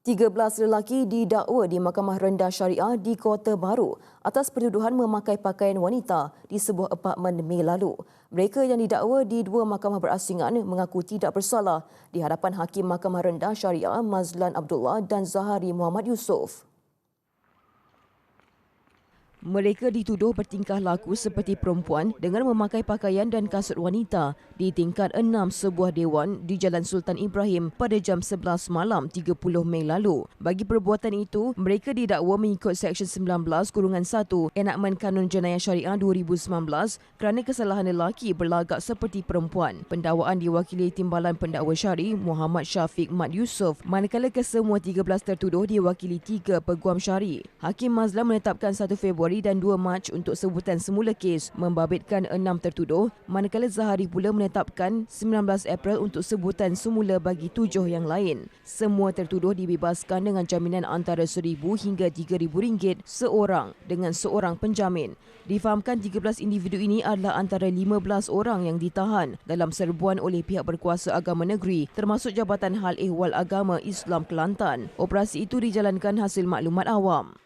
13 lelaki didakwa di Mahkamah Rendah Syariah di Kota Baru atas pertuduhan memakai pakaian wanita di sebuah apartmen Mei lalu. Mereka yang didakwa di dua mahkamah berasingan mengaku tidak bersalah di hadapan Hakim Mahkamah Rendah Syariah Mazlan Abdullah dan Zahari Muhammad Yusof. Mereka dituduh bertingkah laku seperti perempuan dengan memakai pakaian dan kasut wanita di tingkat 6 sebuah dewan di Jalan Sultan Ibrahim pada jam 11 malam 30 Mei lalu. Bagi perbuatan itu, mereka didakwa mengikut Seksyen 19 Kurungan 1 Enakmen Kanun Jenayah Syariah 2019 kerana kesalahan lelaki berlagak seperti perempuan. Pendakwaan diwakili Timbalan Pendakwa Syari Muhammad Syafiq Mat Yusof manakala kesemua 13 tertuduh diwakili tiga peguam syari. Hakim Mazlam menetapkan 1 Februari Februari dan 2 Mac untuk sebutan semula kes membabitkan enam tertuduh manakala Zahari pula menetapkan 19 April untuk sebutan semula bagi tujuh yang lain. Semua tertuduh dibebaskan dengan jaminan antara RM1,000 hingga RM3,000 seorang dengan seorang penjamin. Difahamkan 13 individu ini adalah antara 15 orang yang ditahan dalam serbuan oleh pihak berkuasa agama negeri termasuk Jabatan Hal Ehwal Agama Islam Kelantan. Operasi itu dijalankan hasil maklumat awam.